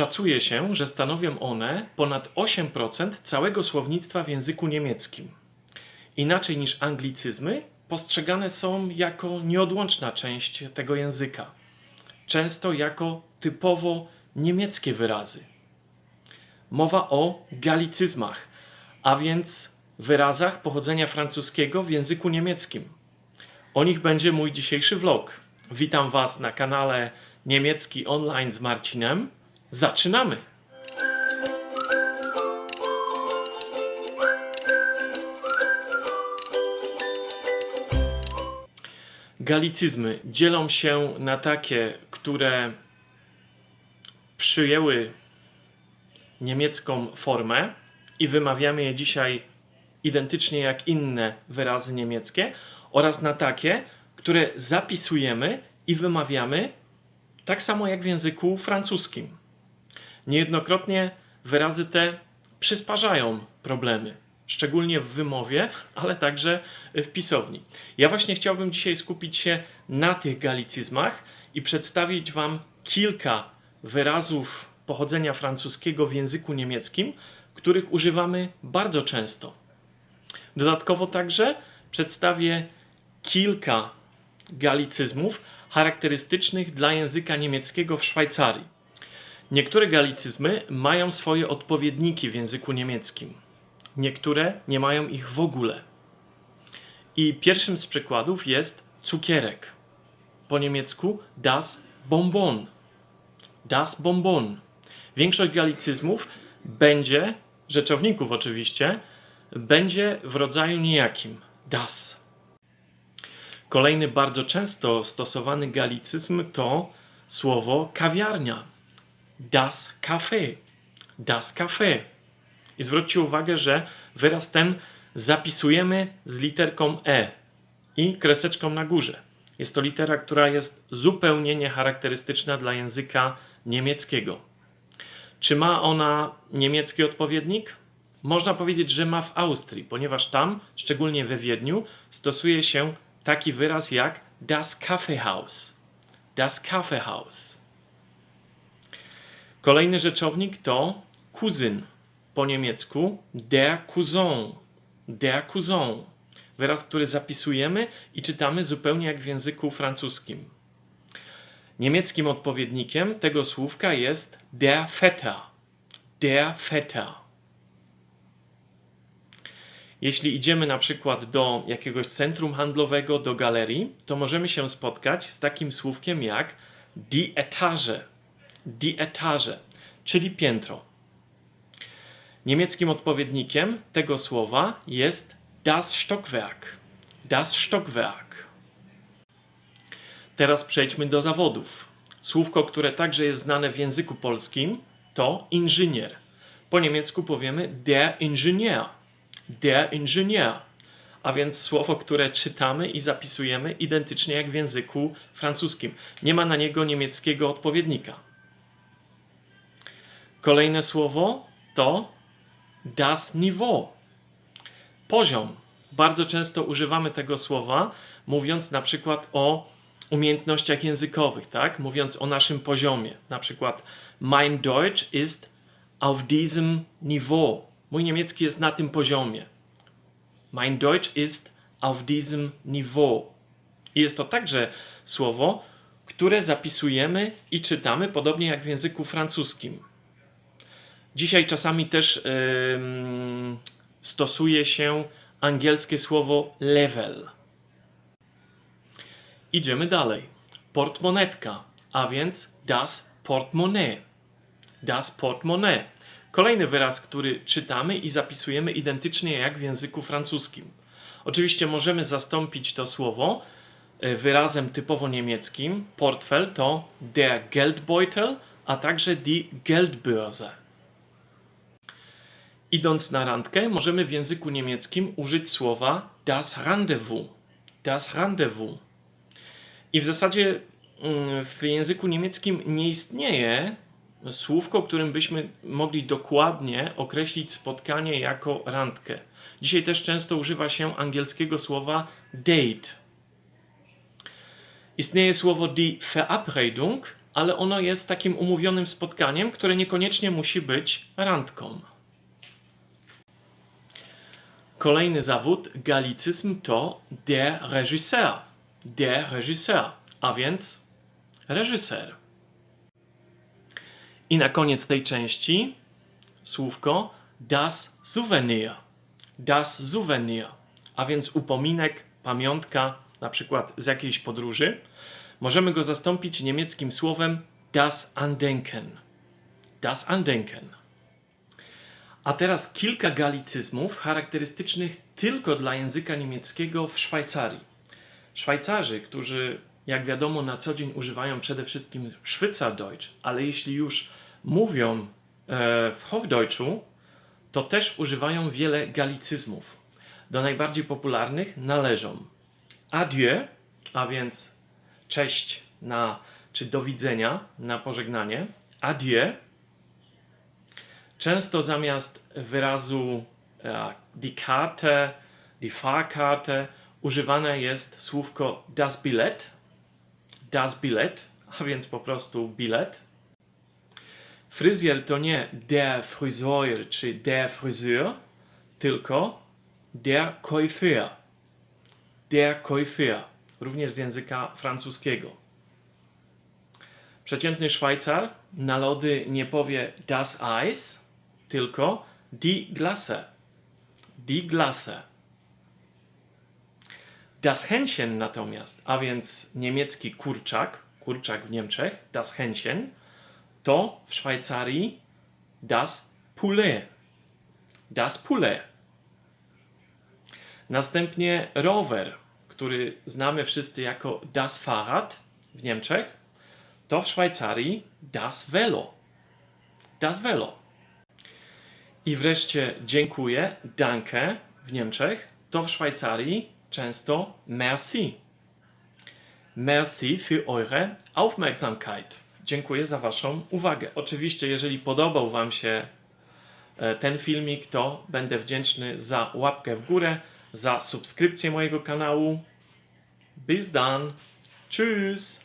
Szacuje się, że stanowią one ponad 8% całego słownictwa w języku niemieckim. Inaczej niż anglicyzmy, postrzegane są jako nieodłączna część tego języka, często jako typowo niemieckie wyrazy. Mowa o galicyzmach, a więc wyrazach pochodzenia francuskiego w języku niemieckim. O nich będzie mój dzisiejszy vlog. Witam Was na kanale Niemiecki Online z Marcinem. Zaczynamy! Galicyzmy dzielą się na takie, które przyjęły niemiecką formę i wymawiamy je dzisiaj identycznie jak inne wyrazy niemieckie, oraz na takie, które zapisujemy i wymawiamy tak samo jak w języku francuskim. Niejednokrotnie wyrazy te przysparzają problemy, szczególnie w wymowie, ale także w pisowni. Ja właśnie chciałbym dzisiaj skupić się na tych galicyzmach i przedstawić Wam kilka wyrazów pochodzenia francuskiego w języku niemieckim, których używamy bardzo często. Dodatkowo także przedstawię kilka galicyzmów charakterystycznych dla języka niemieckiego w Szwajcarii. Niektóre galicyzmy mają swoje odpowiedniki w języku niemieckim, niektóre nie mają ich w ogóle. I pierwszym z przykładów jest cukierek. Po niemiecku das Bonbon. Das Bonbon. Większość galicyzmów będzie, rzeczowników oczywiście, będzie w rodzaju niejakim. Das. Kolejny bardzo często stosowany galicyzm to słowo kawiarnia. Das Café. Das Café. I zwróćcie uwagę, że wyraz ten zapisujemy z literką E i kreseczką na górze. Jest to litera, która jest zupełnie niecharakterystyczna dla języka niemieckiego. Czy ma ona niemiecki odpowiednik? Można powiedzieć, że ma w Austrii, ponieważ tam, szczególnie we Wiedniu, stosuje się taki wyraz jak das Kaffeehaus. Das Kaffeehaus. Kolejny rzeczownik to kuzyn. Po niemiecku der Cousin. Der Cousin. Wyraz, który zapisujemy i czytamy zupełnie jak w języku francuskim. Niemieckim odpowiednikiem tego słówka jest der Vetter. Der Vetter. Jeśli idziemy na przykład do jakiegoś centrum handlowego, do galerii, to możemy się spotkać z takim słówkiem jak die Etage. Die Etage, czyli piętro. Niemieckim odpowiednikiem tego słowa jest das Stockwerk. Das Stockwerk. Teraz przejdźmy do zawodów. Słówko, które także jest znane w języku polskim, to inżynier. Po niemiecku powiemy der Ingenieur. Der Ingenieur. A więc słowo, które czytamy i zapisujemy identycznie jak w języku francuskim. Nie ma na niego niemieckiego odpowiednika. Kolejne słowo to das Niveau. Poziom. Bardzo często używamy tego słowa, mówiąc na przykład o umiejętnościach językowych, tak? Mówiąc o naszym poziomie. Na przykład mein Deutsch ist auf diesem Niveau. Mój niemiecki jest na tym poziomie. Mein Deutsch ist auf diesem Niveau. I jest to także słowo, które zapisujemy i czytamy podobnie jak w języku francuskim. Dzisiaj czasami też stosuje się angielskie słowo level. Idziemy dalej. Portmonetka, a więc das Portemonnaie. Das Portemonnaie. Kolejny wyraz, który czytamy i zapisujemy identycznie jak w języku francuskim. Oczywiście możemy zastąpić to słowo e, wyrazem typowo niemieckim. Portfel to der Geldbeutel, a także die Geldbörse. Idąc na randkę, możemy w języku niemieckim użyć słowa das Rendezvous. Das Rendezvous. I w zasadzie mm, w języku niemieckim nie istnieje słówko, którym byśmy mogli dokładnie określić spotkanie jako randkę. Dzisiaj też często używa się angielskiego słowa date. Istnieje słowo die Verabredung ale ono jest takim umówionym spotkaniem, które niekoniecznie musi być randką. Kolejny zawód, galicyzm to der Regisseur. Der Regisseur, a więc reżyser. I na koniec tej części słówko das Souvenir. Das Souvenir, a więc upominek, pamiątka, na przykład z jakiejś podróży. Możemy go zastąpić niemieckim słowem das Andenken. Das Andenken. A teraz kilka galicyzmów charakterystycznych tylko dla języka niemieckiego w Szwajcarii. Szwajcarzy, którzy jak wiadomo na co dzień używają przede wszystkim Schweizerdeutsch, ale jeśli już mówią e, w Hochdeutschu, to też używają wiele galicyzmów. Do najbardziej popularnych należą adieu, a więc cześć na, czy do widzenia na pożegnanie, adieu. Często zamiast wyrazu e, die Karte, die Fahrkarte używane jest słówko das Billet, das Billet, a więc po prostu bilet. Fryzjer to nie der Friseur czy der Friseur, tylko der Coiffeur. Der Coiffeur, również z języka francuskiego. Przeciętny Szwajcar na lody nie powie das Eis, tylko die Glasse. Die Glasse. Das Hähnchen natomiast, a więc niemiecki kurczak, kurczak w Niemczech, das Hähnchen, to w Szwajcarii das Poulet. Das Poulet. Następnie rower, który znamy wszyscy jako das Fahrrad w Niemczech, to w Szwajcarii das Velo. Das Velo. I wreszcie dziękuję, danke w Niemczech, to w Szwajcarii często merci. Merci für eure Aufmerksamkeit. Dziękuję za Waszą uwagę. Oczywiście, jeżeli podobał Wam się e, ten filmik, to będę wdzięczny za łapkę w górę, za subskrypcję mojego kanału. Bis dann. Tschüss.